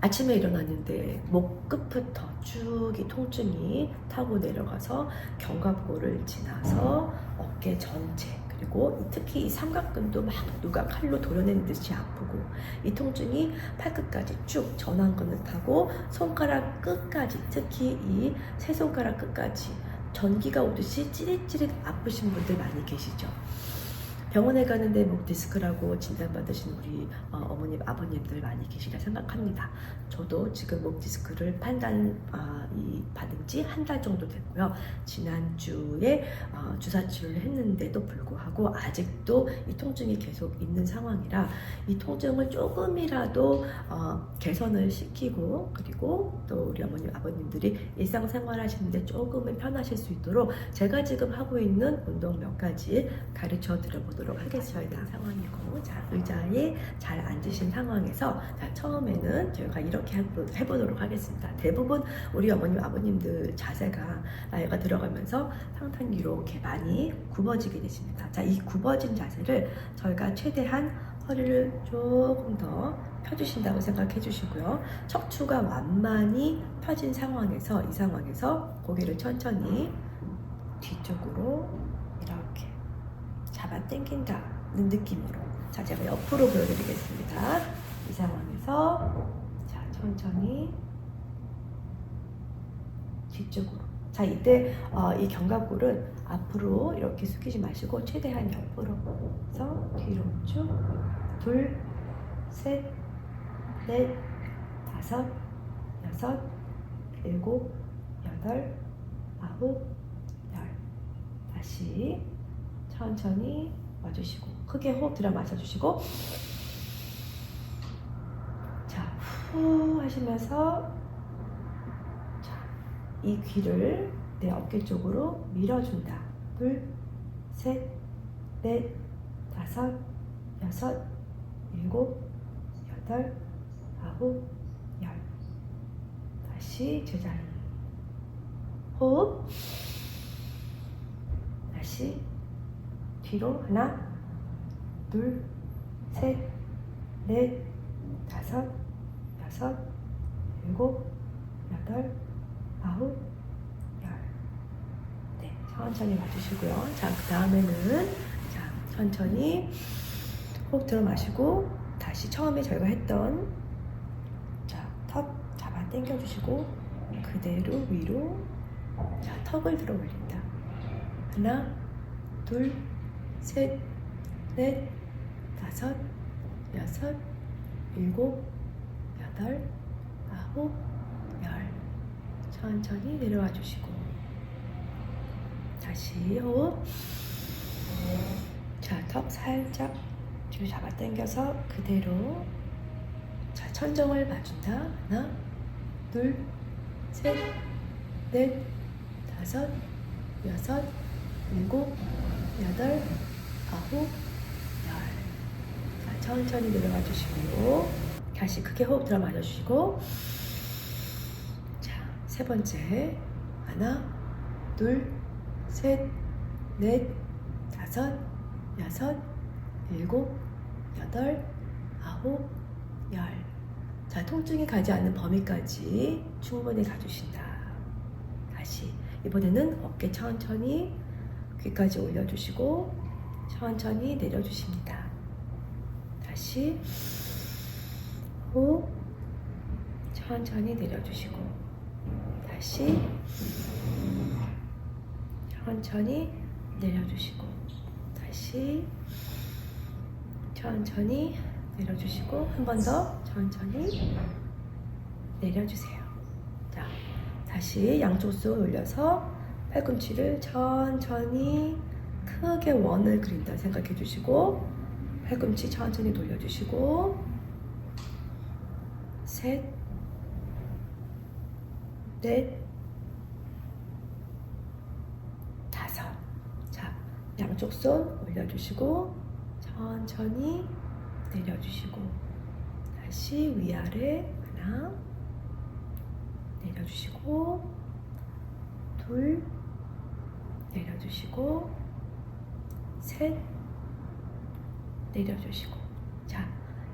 아침에 일어났는데 목 끝부터 쭉이 통증이 타고 내려가서 견갑골을 지나서 어깨 전체 그리고 특히 이 삼각근도 막 누가 칼로 도려낸 듯이 아프고 이 통증이 팔끝까지 쭉 전완근을 타고 손가락 끝까지 특히 이 세 손가락 끝까지 전기가 오듯이 찌릿찌릿 아프신 분들 많이 계시죠. 병원에 가는데 목 디스크라고 진단받으신 우리 어, 어머님 아버님들 많이 계시라 생각합니다. 저도 지금 목 디스크를 판단 아, 이 받은 지 한 달 정도 됐고요. 지난주에 어, 주사 치료를 했는데도 불구하고 아직도 이 통증이 계속 있는 상황이라 이 통증을 조금이라도 어, 개선을 시키고 그리고 또 우리 어머님 아버님들이 일상생활 하시는데 조금은 편하실 수 있도록 제가 지금 하고 있는 운동 몇 가지 가르쳐 드려보도록 하겠습니다. 상황이고 자 의자에 잘 앉으신 상황에서 자, 처음에는 저희가 이렇게 해보- 해보도록 하겠습니다. 대부분 우리 어머님 아버님들 자세가 나이가 들어가면서 상당히 이렇게 많이 굽어지게 되십니다. 자, 이 굽어진 자세를 저희가 최대한 허리를 조금 더 펴주신다고 생각해 주시고요. 척추가 완만히 펴진 상황에서 이 상황에서 고개를 천천히 뒤쪽으로 잡아 당긴다는 느낌으로 자 제가 옆으로 보여드리겠습니다. 이 상황에서 자 천천히 뒤쪽으로. 자 이때 어, 이 견갑골은 앞으로 이렇게 숙이지 마시고 최대한 옆으로. 해서 뒤로 쭉 둘 셋 넷 다섯 여섯 일곱 여덟 아홉 열. 다시 천천히 와주시고 크게 호흡 들여 마셔주시고. 자후 하시면서 자, 이 귀를 내 어깨 쪽으로 밀어준다. 둘셋넷 다섯 여섯 일곱 여덟 아홉 열. 다시 제자리. 호흡 다시 뒤로 하나 둘 셋 넷 다섯 여섯 일곱 여덟 아홉 열 네, 천천히 와주시고요. 자, 그 다음에는 자, 천천히 호흡 들어 마시고 다시 처음에 저희가 했던 자, 턱 잡아 당겨 주시고 그대로 위로 자, 턱을 들어 올린다. 하나, 둘, 셋, 넷, 다섯, 여섯, 일곱, 여덟, 아홉, 열. 천천히 내려와 주시고 다시 호흡. 자, 턱 살짝 뒤로 잡아 당겨서 그대로 자, 천정을 봐준다. 하나, 둘, 셋, 넷, 다섯, 여섯, 일곱, 여덟, 아홉, 열. 자, 천천히 내려가 주시고 다시 크게 호흡 들어 마셔 주시고 자, 세 번째 하나, 둘, 셋, 넷, 다섯, 여섯, 일곱, 여덟, 아홉, 열. 자, 통증이 가지 않는 범위까지 충분히 가주신다. 다시 이번에는 어깨 천천히 귀까지 올려주시고 천천히 내려주십니다. 다시. 호흡 천천히 내려주시고. 다시. 천천히 내려주시고. 다시. 천천히 내려주시고. 한 번 더. 천천히 내려주세요. 자, 다시 양쪽 손 올려서 팔꿈치를 천천히 크게 원을 그린다 생각해 주시고 팔꿈치 천천히 돌려주시고 셋, 넷, 다섯. 자, 양쪽 손 올려주시고 천천히 내려주시고 다시 위아래 하나 내려주시고 둘 내려주시고 셋 내려주시고 자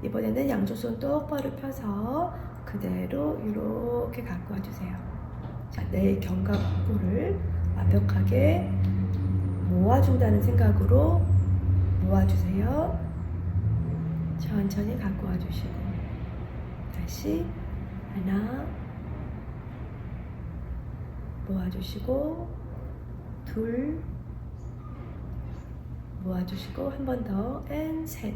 이번에는 양쪽 손 똑바로 펴서 그대로 이렇게 갖고 와주세요. 자, 내 견갑골을 완벽하게 모아준다는 생각으로 모아주세요. 천천히 갖고 와주시고 다시 하나 모아주시고 둘 모아주시고 한 번 더, 앤 셋.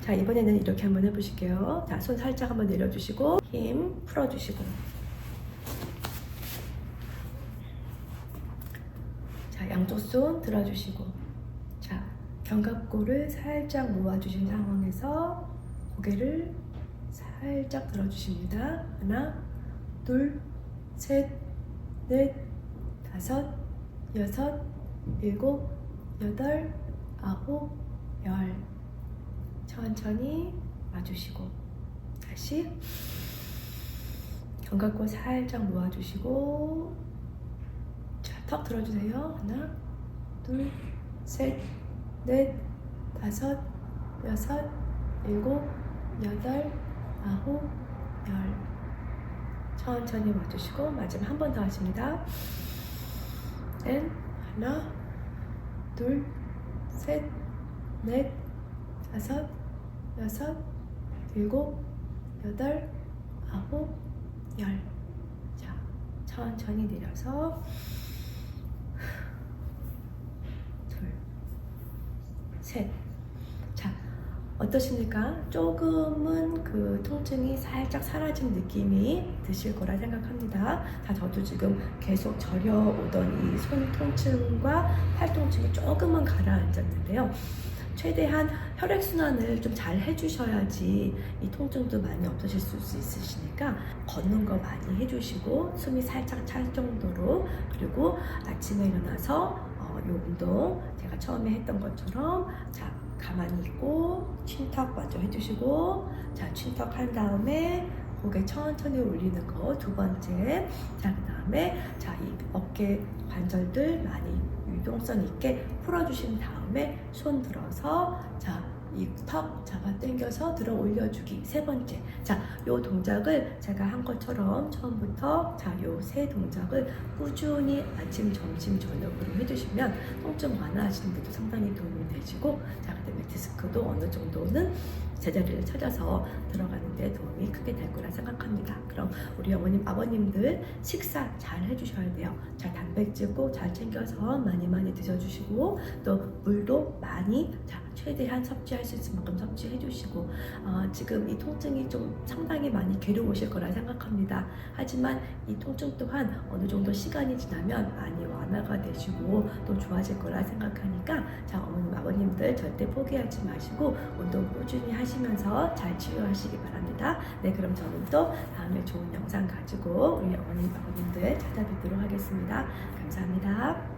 자, 이번에는 이렇게 한번 해보실게요. 자, 손 살짝 한번 내려주시고, 힘 풀어주시고. 자, 양쪽 손 들어주시고. 자, 견갑골을 살짝 모아주신 상황에서 고개를 살짝 들어주십니다. 하나, 둘, 셋, 넷, 다섯, 여섯, 일곱, 여덟, 아홉, 열. 천천히 와주시고 다시 견갑골 살짝 모아주시고 자, 턱 들어주세요. 하나, 둘, 셋, 넷, 다섯, 여섯, 일곱, 여덟, 아홉, 열. 천천히 와주시고 마지막 한 번 더 하십니다. 앤 하나, 둘, 셋, 넷, 다섯, 여섯, 일곱, 여덟, 아홉, 열. 자, 천천히 내려서 둘, 셋. 자, 어떠십니까? 조금은 그 통증이 살짝 사라진 느낌이 드실 거라 생각합니다. 자, 저도 지금 계속 저려오던 이 손 통증과 팔 통증이 조금은 가라앉았는데요. 최대한 혈액순환을 좀 잘 해주셔야지 이 통증도 많이 없어질 수 있으시니까 걷는 거 많이 해주시고 숨이 살짝 찰 정도로 그리고 아침에 일어나서 어, 요 운동 제가 처음에 했던 것처럼 자 가만히 있고 침턱 먼저 해주시고 자 침턱 한 다음에 고개 천천히 올리는 거 두 번째. 자 그 다음에 자 이 어깨 관절들 많이 유동성 있게 풀어주신 다음에 손 들어서 자 이턱 잡아 당겨서 들어 올려주기 세 번째 자요 동작을 제가 한 것처럼 처음부터 자요 세 동작을 꾸준히 아침 점심 저녁으로 해주시면 통증 완화하시는 데도 상당히 도움이 되시고 자 그다음에 디스크도 어느 정도는 제자리를 찾아서 들어가는 데 도움이 크게 될 거라 생각합니다. 그럼 우리 어머님 아버님들 식사 잘 해주셔야 돼요. 자 단백질 꼭 잘 챙겨서 많이 많이 드셔주시고 또 물도 많이 자 최대한 섭취할 수 있을 만큼 섭취해 주시고 어, 지금 이 통증이 좀 상당히 많이 괴로우실 거라 생각합니다. 하지만 이 통증 또한 어느 정도 시간이 지나면 많이 완화가 되시고 또 좋아질 거라 생각하니까 자 어머님 아버님들 절대 포기하지 마시고 운동 꾸준히 하시면서 잘 치료하시기 바랍니다. 네 그럼 저는 또 다음에 좋은 영상 가지고 우리 어머님 아버님들 찾아뵙도록 하겠습니다. 감사합니다.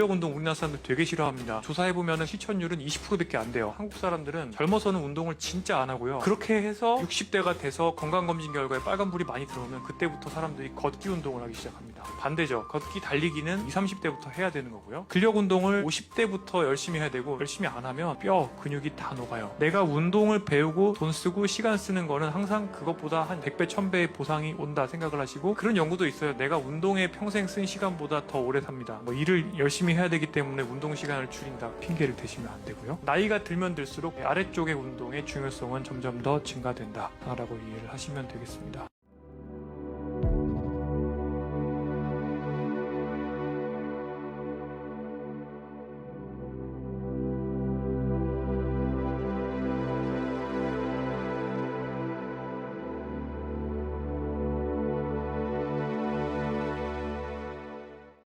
근력 운동 우리나라 사람들 되게 싫어합니다. 조사해보면 실천율은 20%밖에 안 돼요. 한국 사람들은 젊어서는 운동을 진짜 안 하고요. 그렇게 해서 60대가 돼서 건강검진 결과에 빨간불이 많이 들어오면 그때부터 사람들이 걷기 운동을 하기 시작합니다. 반대죠. 걷기, 달리기는 20, 30대부터 해야 되는 거고요. 근력 운동을 50대부터 열심히 해야 되고 열심히 안 하면 뼈, 근육이 다 녹아요. 내가 운동을 배우고 돈 쓰고 시간 쓰는 거는 항상 그것보다 한 100배, 1000배의 보상이 온다 생각을 하시고 그런 연구도 있어요. 내가 운동에 평생 쓴 시간보다 더 오래 삽니다. 뭐 일을 열심히 열심히 해야 되기 때문에 운동 시간을 줄인다 핑계를 대시면 안 되고요. 나이가 들면 들수록 아래쪽의 운동의 중요성은 점점 더 증가된다라고 이해를 하시면 되겠습니다.